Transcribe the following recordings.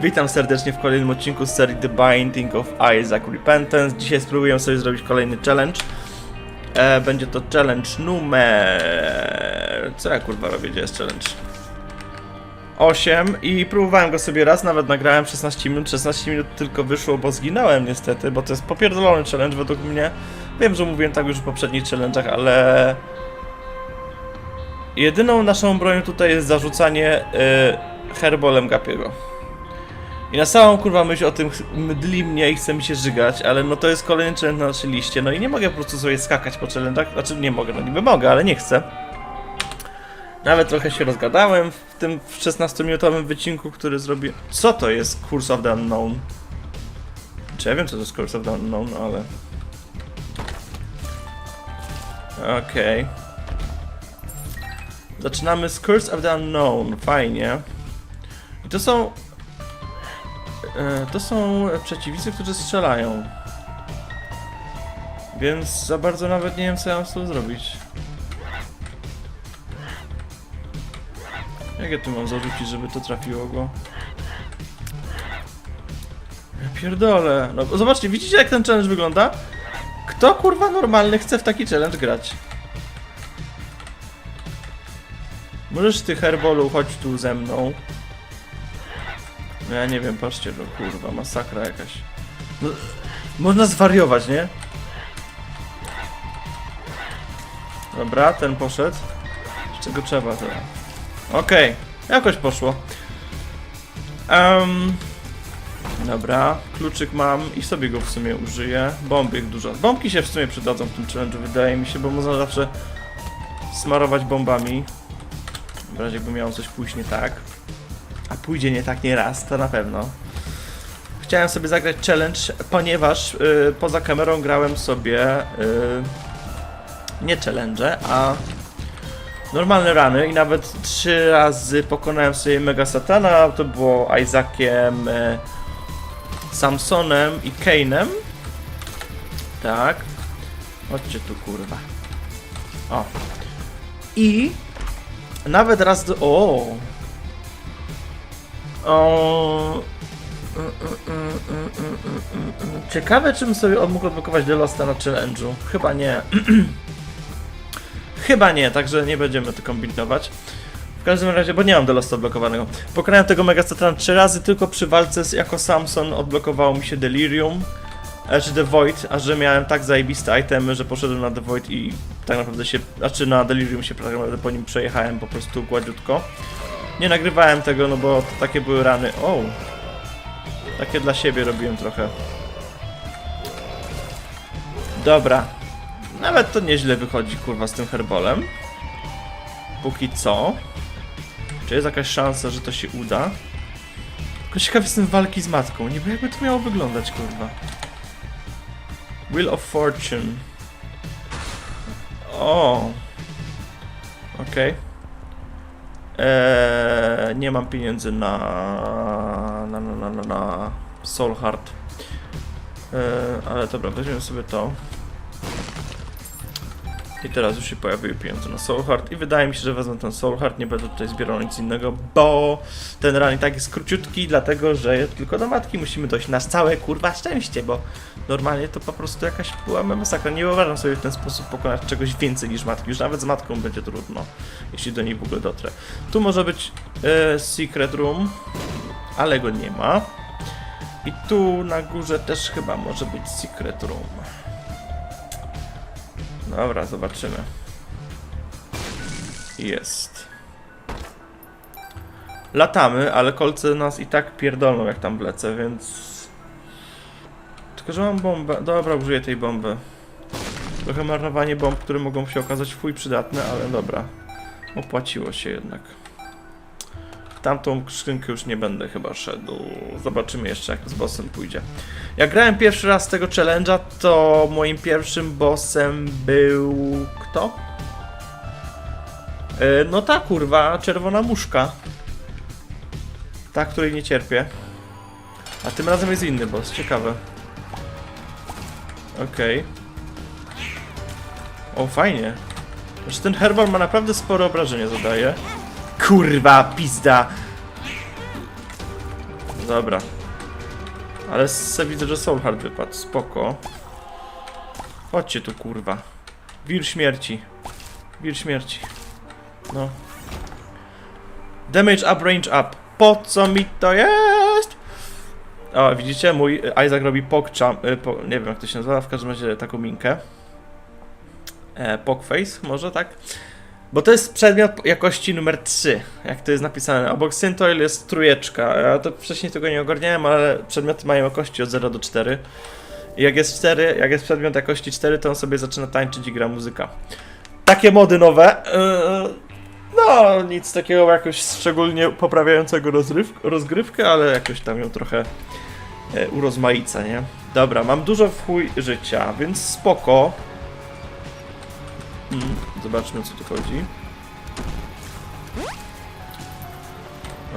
Witam serdecznie w kolejnym odcinku z serii The Binding of Isaac Repentance. Dzisiaj spróbuję sobie zrobić kolejny challenge. E, będzie to challenge numer... Co ja kurwa robię? Gdzie jest challenge? 8 i próbowałem go sobie raz, nawet nagrałem 16 minut. 16 minut tylko wyszło, bo zginąłem niestety, bo to jest popierdolony challenge według mnie. Wiem, że mówiłem tak już w poprzednich challenge'ach, ale... Jedyną naszą bronią tutaj jest zarzucanie y, herbolem Gapiego. I na samą kurwa myśl o tym mdli mnie i chce mi się żygać, ale no to jest kolejny challenge na naszej liście, no i nie mogę po prostu sobie skakać po challenge'ach, znaczy nie mogę, no niby mogę, ale nie chcę. Nawet trochę się rozgadałem w tym 16-minutowym wycinku, który zrobię. Co to jest Curse of the Unknown? Czy ja wiem, co to jest Curse of the Unknown, ale... Okej. Zaczynamy z Curse of the Unknown, fajnie. I to są... e, To są przeciwnicy, którzy strzelają. Więc za bardzo nawet nie wiem, co ja mam z tym zrobić. Jak ja tu mam zarzucić, żeby to trafiło go? Ja pierdolę. No zobaczcie, widzicie jak ten challenge wygląda? Kto kurwa normalny chce w taki challenge grać? Możesz ty herbolu, chodź tu ze mną. No ja nie wiem, patrzcie, no kurwa, masakra jakaś. No, można zwariować, nie? Dobra, ten poszedł. Z czego trzeba teraz? Okej, jakoś poszło. Em, dobra, kluczyk mam i sobie go w sumie użyję. Bomby dużo. Bombki się w sumie przydadzą w tym challenge'u, wydaje mi się, bo można zawsze smarować bombami. W razie jakby miało coś pójść nie tak. Pójdzie nie tak nie raz, to na pewno. Chciałem sobie zagrać challenge, ponieważ y, poza kamerą grałem sobie y, nie challenge, a normalne rany i nawet trzy razy pokonałem sobie Mega Satana. To było Isaakiem, y, Samsonem i Kane'em. Tak. Chodźcie tu kurwa. O. I nawet raz do... O! O! Ciekawe, czym sobie on mógł odblokować The Losta na challenge'u. Chyba nie. Chyba nie, także nie będziemy to kombinować. W każdym razie, bo nie mam The Losta odblokowanego. Pokonałem tego Mega Satana trzy razy, tylko przy walce z, jako Samson odblokowało mi się Delirium. e, Czy The Void, a że miałem tak zajebiste itemy, że poszedłem na The Void i tak naprawdę się, znaczy na Delirium się tak naprawdę po nim przejechałem po prostu gładziutko. Nie nagrywałem tego, no bo takie były rany. O! Takie dla siebie robiłem trochę. Dobra. Nawet to nieźle wychodzi, kurwa, z tym herbolem. Póki co. Czy jest jakaś szansa, że to się uda? Tylko ciekaw jestem walki z matką. Niby jakby to miało wyglądać, kurwa. Wheel of Fortune. O. Okej. Eee, nie mam pieniędzy na na na na, na, Soul Heart. Eee, ale dobra, weźmiemy sobie to. I teraz już się pojawiły pieniądze na Soul Heart i wydaje mi się, że wezmę ten Soul Heart, nie będę tutaj zbierał nic innego, bo ten run i tak jest króciutki, dlatego że tylko do matki musimy dojść na całe kurwa szczęście, bo normalnie to po prostu jakaś była masakra. Nie wyobrażam sobie w ten sposób pokonać czegoś więcej niż matki, już nawet z matką będzie trudno, jeśli do niej w ogóle dotrę. Tu może być e, Secret Room, ale go nie ma. I tu na górze też chyba może być Secret Room. Dobra, zobaczymy. Jest. Latamy, ale kolce nas i tak pierdolą jak tam wlecę, więc... Tylko, że mam bombę. Dobra, użyję tej bomby. Trochę marnowanie bomb, które mogą się okazać fuj przydatne, ale dobra. Opłaciło się jednak. Tamtą skrzynkę już nie będę chyba szedł. Zobaczymy jeszcze jak z bossem pójdzie. Jak grałem pierwszy raz tego challenge'a, to moim pierwszym bossem był... kto? E, no ta kurwa, czerwona muszka. Ta, której nie cierpię. A tym razem jest inny boss, ciekawe. Okej. O, fajnie. Znaczy ten herbal ma naprawdę spore obrażenie zadaje. Kurwa, pizda! Dobra. Ale se widzę, że Soul Heart wypadł. Spoko. Chodźcie tu, kurwa. Wir śmierci. Wir śmierci. No. Damage up, range up. Po co mi to jest? O, widzicie? Mój Isaac robi pokczam. y, Po, nie wiem jak to się nazywa, w każdym razie taką minkę. E, Pokface, może tak? Bo to jest przedmiot jakości numer 3, jak to jest napisane. Obok Syntoil jest trójeczka. Ja to wcześniej tego nie ogarniałem, ale przedmioty mają jakości od 0 do 4. I jak jest 4, jak jest przedmiot jakości 4, to on sobie zaczyna tańczyć i gra muzyka. Takie mody nowe. Yy, no, nic takiego jakoś szczególnie poprawiającego rozgrywkę, ale jakoś tam ją trochę e, urozmaica, nie? Dobra, mam dużo w chuj życia, więc spoko. Mm, zobaczmy, co tu chodzi.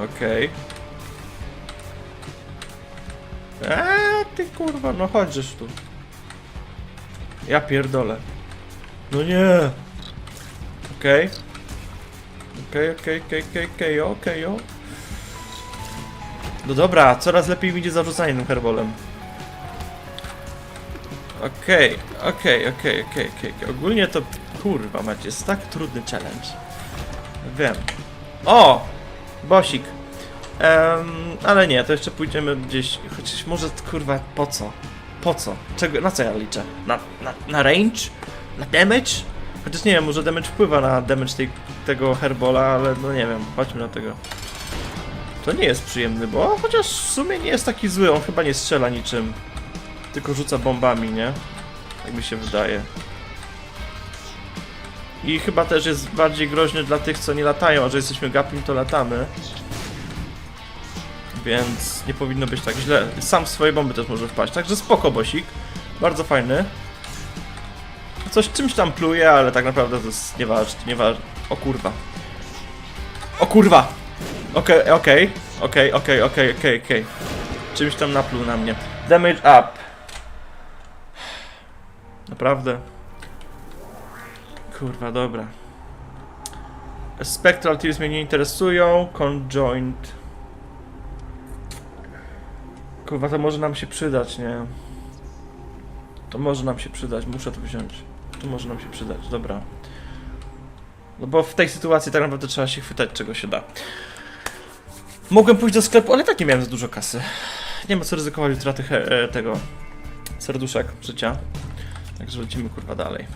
Okej. Eee, ty kurwa, no chodźesz tu. Ja pierdolę. No nie. Okej. Okej, okej, okej, okej, okej, okej, o. No dobra, coraz lepiej mi idzie zarzucanie tym herbolem. Okej, okej, okej, okej, okej. Ogólnie to kurwa macie, jest tak trudny challenge. Wiem. O! Bosik. Em, ale nie, to jeszcze pójdziemy gdzieś. Chociaż może kurwa po co? Po co? Czego, na co ja liczę? Na, na, na range? Na damage? Chociaż nie wiem, może damage wpływa na damage tej, tego herbola, ale no nie wiem, chodźmy na tego. To nie jest przyjemny, bo chociaż w sumie nie jest taki zły, on chyba nie strzela niczym. Tylko rzuca bombami, nie? Tak mi się wydaje. I chyba też jest bardziej groźny dla tych, co nie latają, a że jesteśmy gapim, to latamy. Więc nie powinno być tak źle. Sam w swoje bomby też może wpaść. Także spoko, bosik. Bardzo fajny. Coś czymś tam pluje, ale tak naprawdę to jest nieważne. nieważne. O kurwa. O kurwa! Okej, okej. Okej, okej, okej, okej, okej. Czymś tam napluł na mnie. Damage up. Naprawdę. Kurwa, dobra. Spectral Tears mnie nie interesują. Conjoint. Kurwa, to może nam się przydać, nie? To może nam się przydać, muszę to wziąć. To może nam się przydać, dobra. No bo w tej sytuacji tak naprawdę trzeba się chwytać, czego się da. Mogłem pójść do sklepu, ale tak nie miałem za dużo kasy. Nie ma co ryzykować utraty e, tego serduszek życia. Także lecimy kurwa dalej.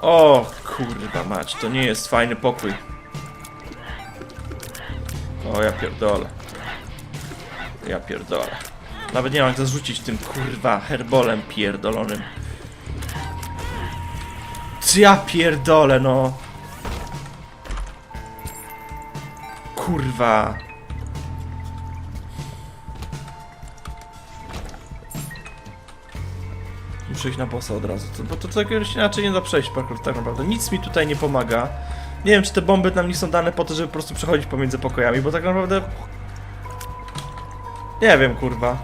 O kurwa mać, to nie jest fajny pokój. O ja pierdolę. Ja pierdolę. Nawet nie mam jak to zrzucić tym kurwa herbolem pierdolonym. Co ja pierdolę no. Kurwa. Iść na bossa od razu, to- bo to tak inaczej nie da przejść parkour tak naprawdę. Nic mi tutaj nie pomaga. Nie wiem, czy te bomby nam nie są dane po to, żeby po prostu przechodzić pomiędzy pokojami, bo tak naprawdę... Nie wiem, kurwa.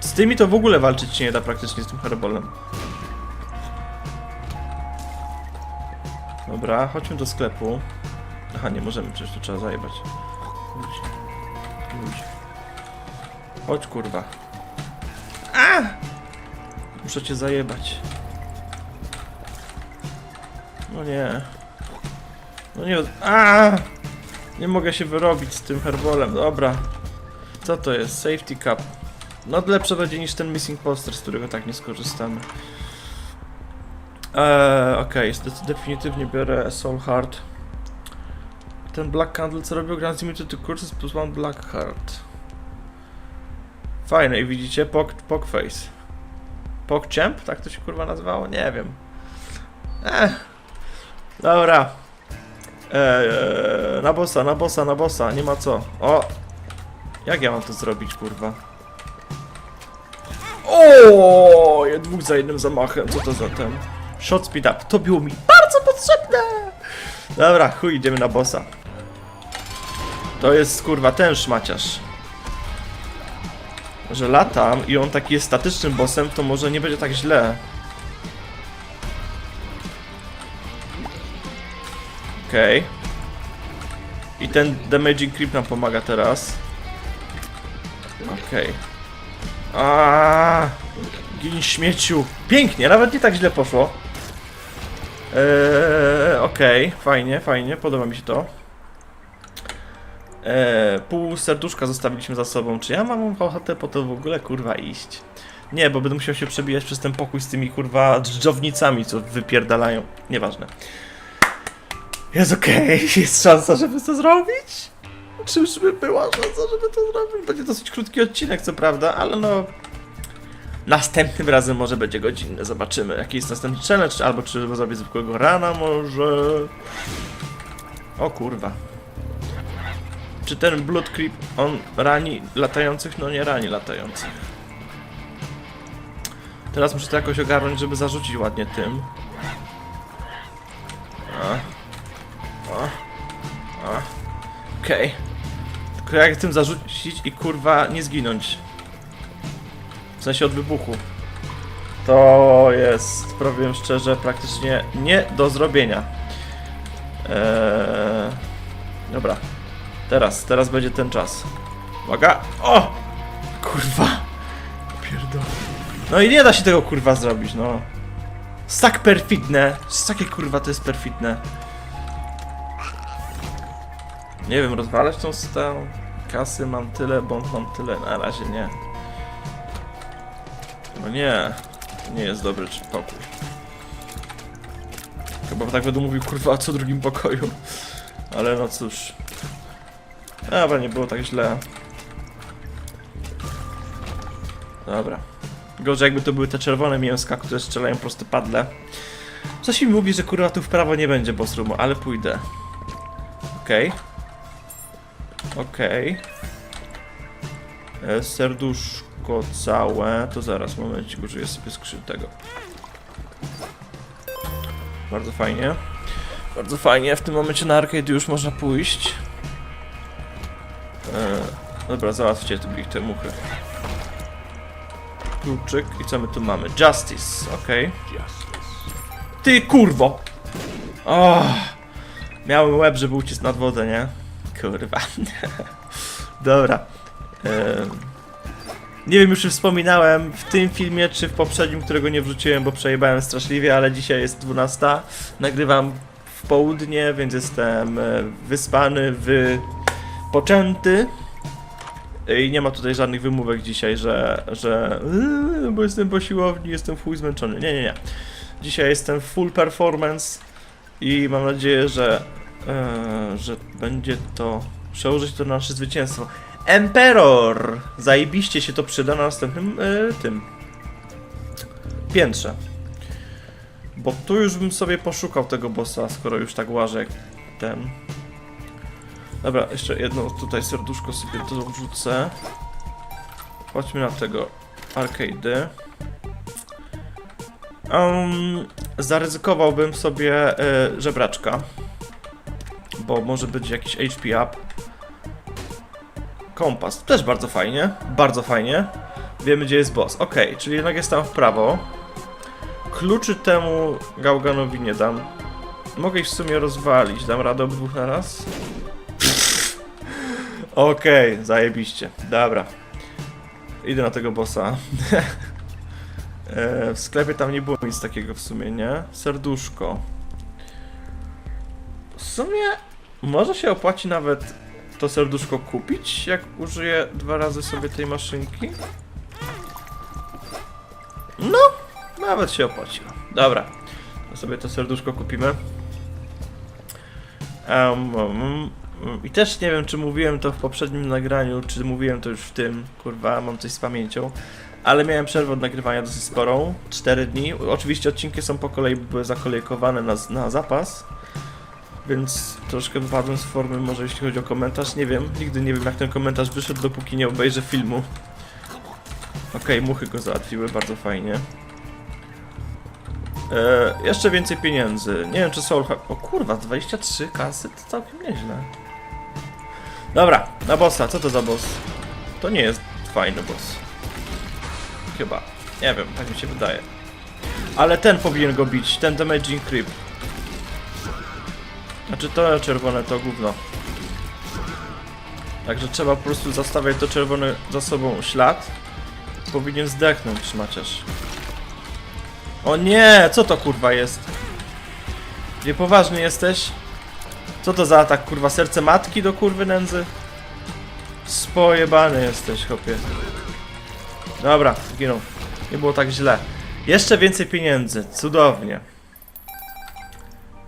Z tymi to w ogóle walczyć się nie da praktycznie z tym herbolem. Dobra, chodźmy do sklepu. Aha, nie możemy, przecież tu trzeba zajebać. Chodź kurwa. A! Muszę cię zajebać. No nie. No nie. A! Nie mogę się wyrobić z tym herbolem. Dobra. Co to jest? Safety cup. No lepsze będzie niż ten missing poster, z którego tak nie skorzystamy. Eee, okej, okay, definitywnie biorę Soul Heart. Ten Black Candle co robił Grand Limited to Curses plus one Black Heart. Fajne i widzicie Pok, Face. Pok Champ? Tak to się kurwa nazywało? Nie wiem. Ech. Dobra. Eee, na bossa, na bossa, na bossa, nie ma co. O! Jak ja mam to zrobić, kurwa? O, je dwóch za jednym zamachem, co to za ten? Shot speed up, to było mi bardzo potrzebne! Dobra, chuj, idziemy na bossa. To jest kurwa ten szmaciarz. Że latam i on taki jest statycznym bossem, to może nie będzie tak źle. Okej. I ten damaging creep nam pomaga teraz. Okej. Okay. Gin śmieciu. Pięknie, nawet nie tak źle poszło. Eee, Okej, fajnie, fajnie, podoba mi się to. Eee, pół serduszka zostawiliśmy za sobą. Czy ja mam ochotę po to w ogóle kurwa iść? Nie, bo będę musiał się przebijać przez ten pokój z tymi kurwa dżdżownicami, co wypierdalają. Nieważne. Jest okej, jest szansa, żeby to zrobić? Czyżby była szansa, żeby to zrobić? Będzie dosyć krótki odcinek, co prawda, ale no... Następnym razem może będzie godzinny, zobaczymy jaki jest następny challenge, albo czy zrobię zwykłego rana może... O kurwa. Czy ten Blood Creep, on rani latających? No nie rani latających. Teraz muszę to jakoś ogarnąć, żeby zarzucić ładnie tym. A. A. A. Okej. Tylko jak tym zarzucić i kurwa nie zginąć. W sensie od wybuchu. To jest, powiem szczerze, praktycznie nie do zrobienia. Eee... Dobra. Teraz, teraz będzie ten czas. Uwaga! O! Kurwa! Pierdol. No i nie da się tego kurwa zrobić, no. Jest tak perfidne. Jest takie kurwa to jest perfidne. Nie wiem, rozwalać tą stałą. Kasy mam tyle, bomb mam tyle. Na razie nie. No nie. To nie jest dobry czy- pokój. Chyba tak będę mówił kurwa co drugim pokoju. Ale no cóż. Dobra, nie było tak źle. Dobra. Gorzej jakby to były te czerwone mięska, które strzelają proste padle. Coś mi mówi, że kurwa tu w prawo nie będzie boss roomu, ale pójdę. Okej. Okej. E, Serduszko całe. To zaraz, momencik, użyję sobie skrzyn tego. Bardzo fajnie. Bardzo fajnie, w tym momencie na arcade już można pójść. E, dobra, załatwcie tu ich te muchy. Kluczyk i co my tu mamy? Justice, okej. Ty kurwo! Oh, miałem łeb, żeby uciec nad wodę, nie? Kurwa. Dobra. Em, nie wiem już czy wspominałem w tym filmie, czy w poprzednim, którego nie wrzuciłem, bo przejebałem straszliwie, ale dzisiaj jest 12. Nagrywam w południe, więc jestem e, wyspany, wypoczęty. I nie ma tutaj żadnych wymówek dzisiaj, że, że yy, bo jestem po siłowni, jestem chuj zmęczony. Nie, nie, nie. Dzisiaj jestem full performance i mam nadzieję, że, e, że będzie to przełożyć to na nasze zwycięstwo. Emperor! Zajebiście się to przyda na następnym e, tym piętrze. Bo tu już bym sobie poszukał tego bossa, skoro już tak łażę ten. Dobra, jeszcze jedno tutaj serduszko sobie to wrzucę. Chodźmy na tego arcade. Um, zaryzykowałbym sobie e, żebraczka. Bo może być jakiś HP up. Kompas, też bardzo fajnie. Bardzo fajnie. Wiemy gdzie jest boss. Ok, czyli jednak jest tam w prawo. Kluczy temu Gałganowi nie dam. Mogę ich w sumie rozwalić. Dam radę obydwóch na raz? Okej, zajebiście. Dobra. Idę na tego bossa. E, w sklepie tam nie było nic takiego w sumie, nie? Serduszko. W sumie może się opłaci nawet to serduszko kupić, jak użyję dwa razy sobie tej maszynki. No, nawet się opłaciło. Dobra, to sobie to serduszko kupimy. Mm, mm, I też nie wiem, czy mówiłem to w poprzednim nagraniu, czy mówiłem to już w tym. Kurwa, mam coś z pamięcią. Ale miałem przerwę od nagrywania dosyć sporą 4 dni. Oczywiście odcinki są po kolei były zakolejkowane na, na zapas. Więc troszkę wypadłem z formy, może jeśli chodzi o komentarz. Nie wiem, nigdy nie wiem jak ten komentarz wyszedł, dopóki nie obejrzę filmu. Okej, muchy go załatwiły, bardzo fajnie. E, jeszcze więcej pieniędzy. Nie wiem czy Hack... O kurwa, 23 kasy to całkiem nieźle. Dobra, na bossa. Co to za boss? To nie jest fajny boss. Chyba. Nie wiem, tak mi się wydaje. Ale ten powinien go bić, ten Damaging Creep. Znaczy to czerwone to gówno. Także trzeba po prostu zostawiać to czerwone za sobą ślad. Powinien zdechnąć szmaciarz. O nie! Co to kurwa jest? Niepoważny jesteś? Co to za atak kurwa? Serce matki do kurwy nędzy? Spojebany jesteś, chłopie. Dobra, zginął. Nie było tak źle. Jeszcze więcej pieniędzy. Cudownie.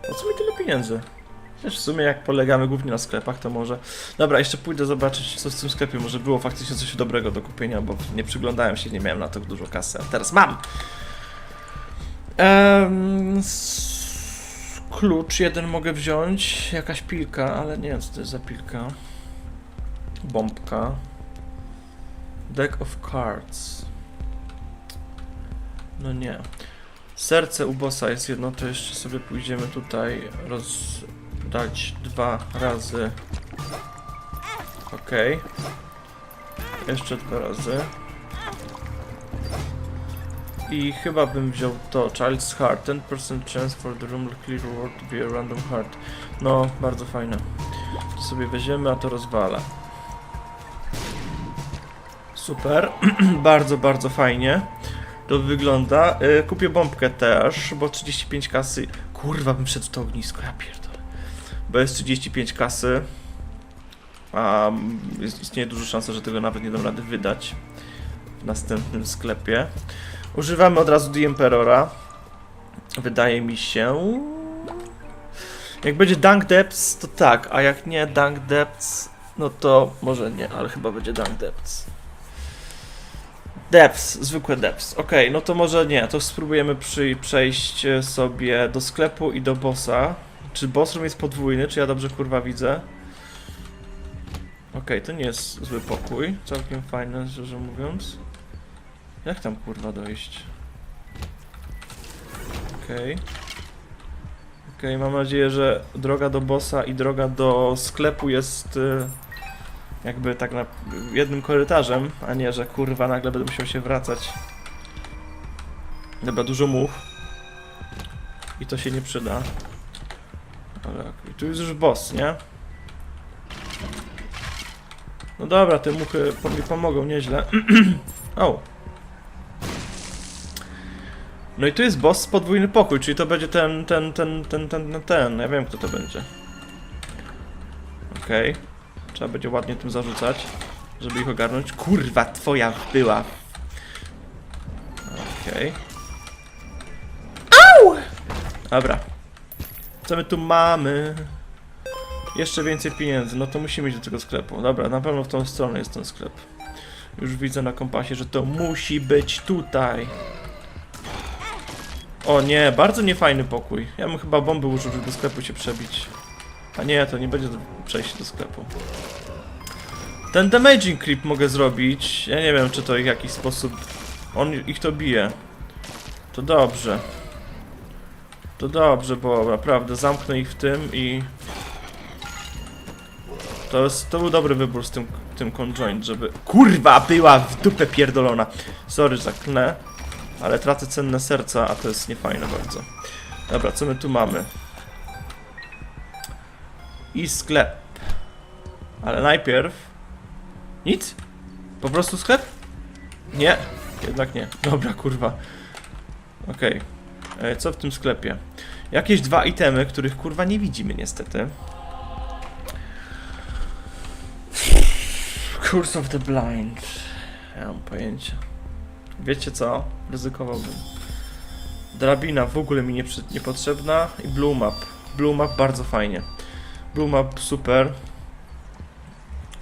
Po co mi tyle pieniędzy? Przecież w sumie jak polegamy głównie na sklepach, to może... Dobra, jeszcze pójdę zobaczyć, co w tym sklepie. Może było faktycznie coś dobrego do kupienia, bo nie przyglądałem się, nie miałem na to dużo kasy. A teraz mam! S- klucz jeden mogę wziąć. Jakaś pilka, ale nie wiem, co to jest za pilka. Bombka. Deck of cards. No nie. Serce u bossa jest jedno, to jeszcze sobie pójdziemy tutaj rozdać dwa razy. Okej. Jeszcze dwa razy. I chyba bym wziął to, Child's Heart, 10% chance for the room clear reward to be a random heart. No, bardzo fajne. To sobie weźmiemy, a to rozwala. Super, bardzo, bardzo fajnie to wygląda. Y, Kupię bombkę też, bo 35 kasy. Kurwa, bym wszedł w to ognisko, ja pierdolę. Bo jest 35 kasy. A mm, istnieje duża szansa, że tego nawet nie dam rady wydać w następnym sklepie. Używamy od razu The Emperora. Wydaje mi się. Jak będzie Dunk Depths, to tak, a jak nie Dunk Depths, no to może nie, ale chyba będzie Dunk Depths. Depths, zwykłe depths. Okej, no to może nie, to spróbujemy przy, przejść e, sobie do sklepu i do bossa. Czy boss room jest podwójny, czy ja dobrze kurwa widzę? Okej, to nie jest zły pokój, całkiem fajny, szczerze mówiąc. Jak tam kurwa dojść? Okej. Okej, mam nadzieję, że droga do bossa i droga do sklepu jest y, jakby tak na jednym korytarzem, a nie, że kurwa nagle będę musiał się wracać. Dobra, dużo much. I to się nie przyda. Ale tu jest już boss, nie? No dobra, te muchy mi pomogą nieźle. o. No i tu jest boss, podwójny pokój, czyli to będzie ten, ten, ten, ten, ten, ten, ten. Ja wiem kto to będzie. Okej. Trzeba będzie ładnie tym zarzucać, żeby ich ogarnąć. Kurwa, twoja była. Okej. Au! Dobra. Co my tu mamy? Jeszcze więcej pieniędzy, no to musimy iść do tego sklepu. Dobra, na pewno w tą stronę jest ten sklep. Już widzę na kompasie, że to musi być tutaj. O nie, bardzo niefajny pokój. Ja bym chyba bomby użył, żeby do sklepu się przebić. A nie, to nie będzie przejście do sklepu. Ten damaging creep mogę zrobić. Ja nie wiem, czy to w jakiś sposób... On ich to bije. To dobrze. To dobrze, bo naprawdę zamknę ich w tym i... To, jest, to był dobry wybór z tym, tym conjoint, żeby... Kurwa, była w dupę pierdolona. Sorry, zaklnę. Ale tracę cenne serca, a to jest niefajne bardzo. Dobra, co my tu mamy? I sklep. Ale najpierw... Nic? Po prostu sklep? Nie, jednak nie. Dobra, kurwa. Okej. E, Co w tym sklepie? Jakieś dwa itemy, których kurwa nie widzimy niestety. Curse of the Blind. Ja mam pojęcia. Wiecie co? Ryzykowałbym. Drabina w ogóle mi nie niepotrzebna i Blue Map. Blue Map bardzo fajnie. Blue Map super.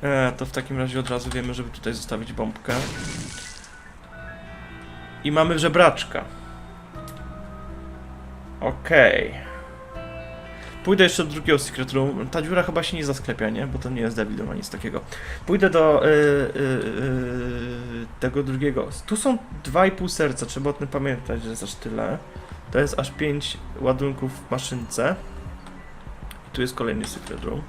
E, to w takim razie od razu wiemy, żeby tutaj zostawić bombkę. I mamy żebraczka. Okej. Pójdę jeszcze do drugiego secret room. Ta dziura chyba się nie zasklepia, nie? Bo to nie jest Devil ani nic takiego. Pójdę do y, y, y, tego drugiego. Tu są 2,5 serca, trzeba o tym pamiętać, że jest aż tyle. To jest aż 5 ładunków w maszynce. I tu jest kolejny secret room.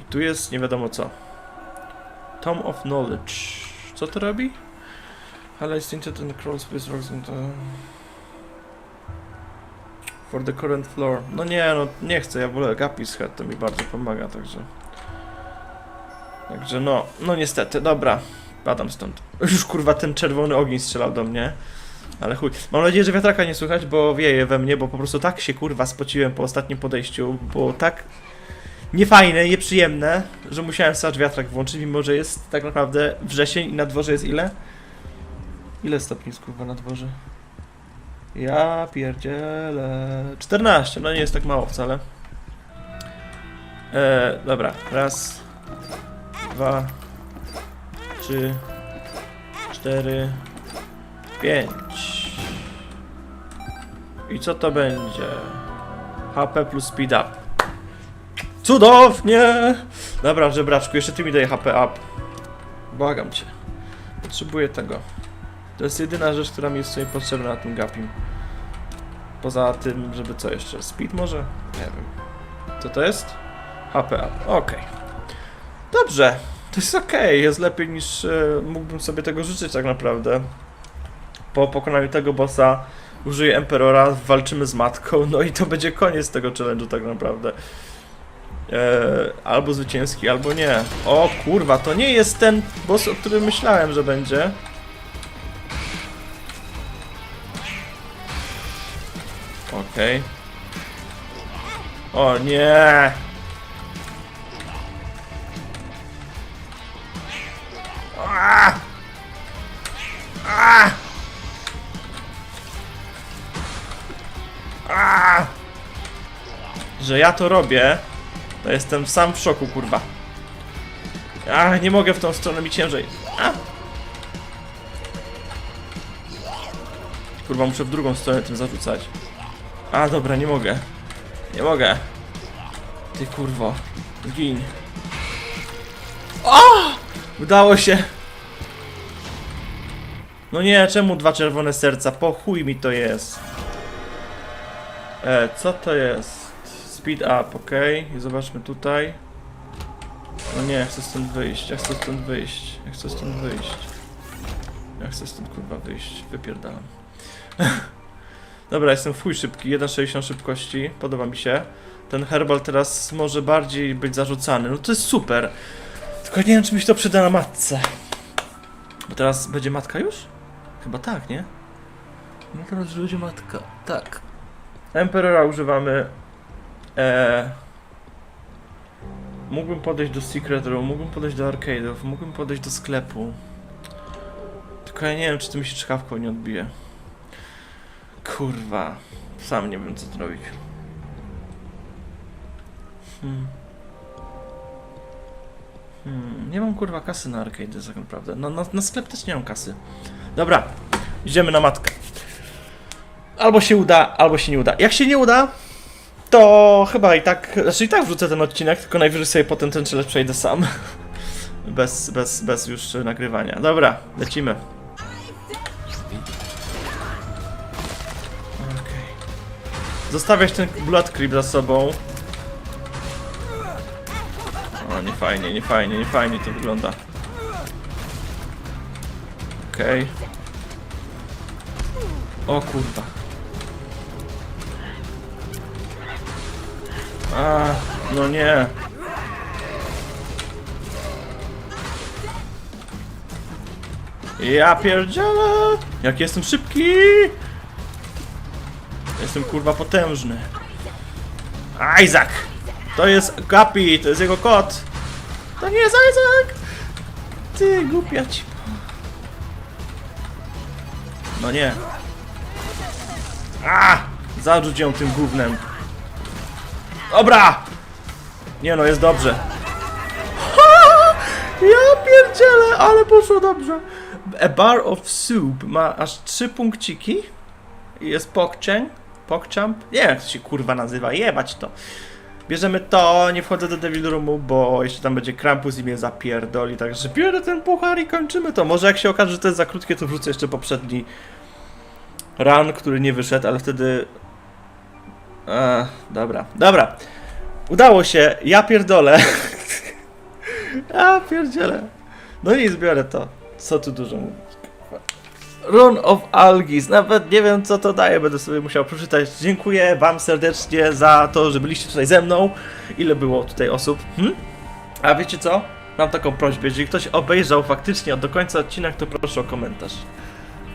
I tu jest nie wiadomo co. Tom of Knowledge. Co to robi? Highlights into ten crawls with rocks. Uh... For the current floor. No nie, no nie chcę, ja wolę Gapis Head, to mi bardzo pomaga, także... Także no, no niestety, dobra. Padam stąd. Już kurwa ten czerwony ogień strzelał do mnie. Ale chuj. Mam nadzieję, że wiatraka nie słychać, bo wieje we mnie, bo po prostu tak się kurwa spociłem po ostatnim podejściu, było tak niefajne, nieprzyjemne, że musiałem stać wiatrak włączyć, mimo że jest tak naprawdę wrzesień i na dworze jest ile? Ile stopni jest kurwa na dworze? Ja pierdzielę. 14, no nie jest tak mało wcale. E, dobra, raz, dwa, trzy, cztery, pięć. I co to będzie? HP plus speed up. Cudownie! Dobra, żebraczku, jeszcze ty mi daj HP up. Błagam cię. Potrzebuję tego. To jest jedyna rzecz, która mi jest sobie potrzebna na tym gapim. Poza tym, żeby co jeszcze? Speed może? Nie wiem. Co to jest? HP up. Okej. Dobrze. To jest okej. Jest lepiej niż e, mógłbym sobie tego życzyć tak naprawdę. Po pokonaniu tego bossa użyję Emperora, walczymy z matką, no i to będzie koniec tego challenge'u tak naprawdę. E, albo zwycięski, albo nie. O kurwa, to nie jest ten boss, o którym myślałem, że będzie. Okej. O nie! Że ja to robię, to jestem sam w szoku, kurwa. A, nie mogę w tą stronę mi ciężej. A! Kurwa, muszę w drugą stronę tym zarzucać. A, dobra, nie mogę. Nie mogę. Ty kurwo. Gin. O! Udało się. No nie, czemu dwa czerwone serca? Po chuj mi to jest. E, co to jest? Speed up, ok. I zobaczmy tutaj. No nie, ja chcę stąd wyjść, ja chcę stąd wyjść, ja chcę stąd wyjść. Ja chcę stąd kurwa wyjść, wypierdalam. Dobra, jestem chuj szybki, 1,60 szybkości, podoba mi się. Ten herbal teraz może bardziej być zarzucany, no to jest super. Tylko nie wiem, czy mi się to przyda na matce. Bo teraz będzie matka już? Chyba tak, nie? No teraz będzie matka, tak. Emperora używamy. Eee, mógłbym podejść do Secret Room, mógłbym podejść do arcade'ów, mógłbym podejść do sklepu. Tylko ja nie wiem, czy to mi się czkawką nie odbije. Kurwa. Sam nie wiem, co zrobić. Hmm. Hmm. Nie mam kurwa kasy na arcade tak naprawdę. No, na, na sklep też nie mam kasy. Dobra, idziemy na matkę. Albo się uda, albo się nie uda. Jak się nie uda, to chyba i tak, znaczy i tak wrzucę ten odcinek, tylko najwyżej sobie potem ten challenge przejdę sam. Bez, bez, bez już nagrywania. Dobra, lecimy. Zostawiać ten blood creep za sobą. O, nie fajnie, nie fajnie, nie fajnie to wygląda. Okej. O kurwa. A, no nie. Ja pierdzielę! Jak jestem szybki! Jestem kurwa potężny. Isaac! To jest Gapi, to jest jego kot! To nie jest Isaac! Ty głupia ci. No nie. A! Zarzuć ją tym gównem. Dobra! Nie no, jest dobrze. Ha! Ja pierdzielę, ale poszło dobrze. A bar of soup ma aż trzy punkciki. Jest pokcień. Pokchamp? Nie wiem jak to się kurwa nazywa, jebać to. Bierzemy to, nie wchodzę do Devil Roomu, bo jeszcze tam będzie Krampus i mnie zapierdoli, także biorę ten puchar i kończymy to. Może jak się okaże, że to jest za krótkie, to wrzucę jeszcze poprzedni run, który nie wyszedł, ale wtedy... A, dobra, dobra. Udało się, ja pierdolę. ja pierdzielę. No i zbiorę to. Co tu dużo mówić. Run of Algis. Nawet nie wiem co to daje, będę sobie musiał przeczytać. Dziękuję wam serdecznie za to, że byliście tutaj ze mną. Ile było tutaj osób? Hm? A wiecie co? Mam taką prośbę, jeżeli ktoś obejrzał faktycznie do końca odcinek, to proszę o komentarz.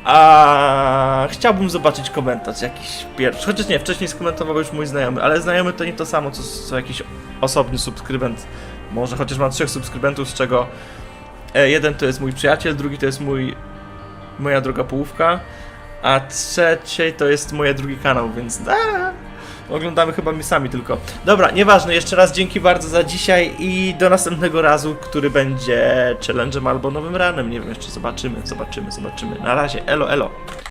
A chciałbym zobaczyć komentarz jakiś pierwszy. Chociaż nie, wcześniej skomentował już mój znajomy, ale znajomy to nie to samo, co, co jakiś osobny subskrybent. Może chociaż mam trzech subskrybentów, z czego e, jeden to jest mój przyjaciel, drugi to jest mój moja druga połówka, a trzeciej to jest mój drugi kanał, więc oglądamy chyba my sami tylko. Dobra, nieważne, jeszcze raz dzięki bardzo za dzisiaj i do następnego razu, który będzie challenge'em albo nowym ranem, nie wiem, jeszcze zobaczymy, zobaczymy, zobaczymy. Na razie, elo, elo.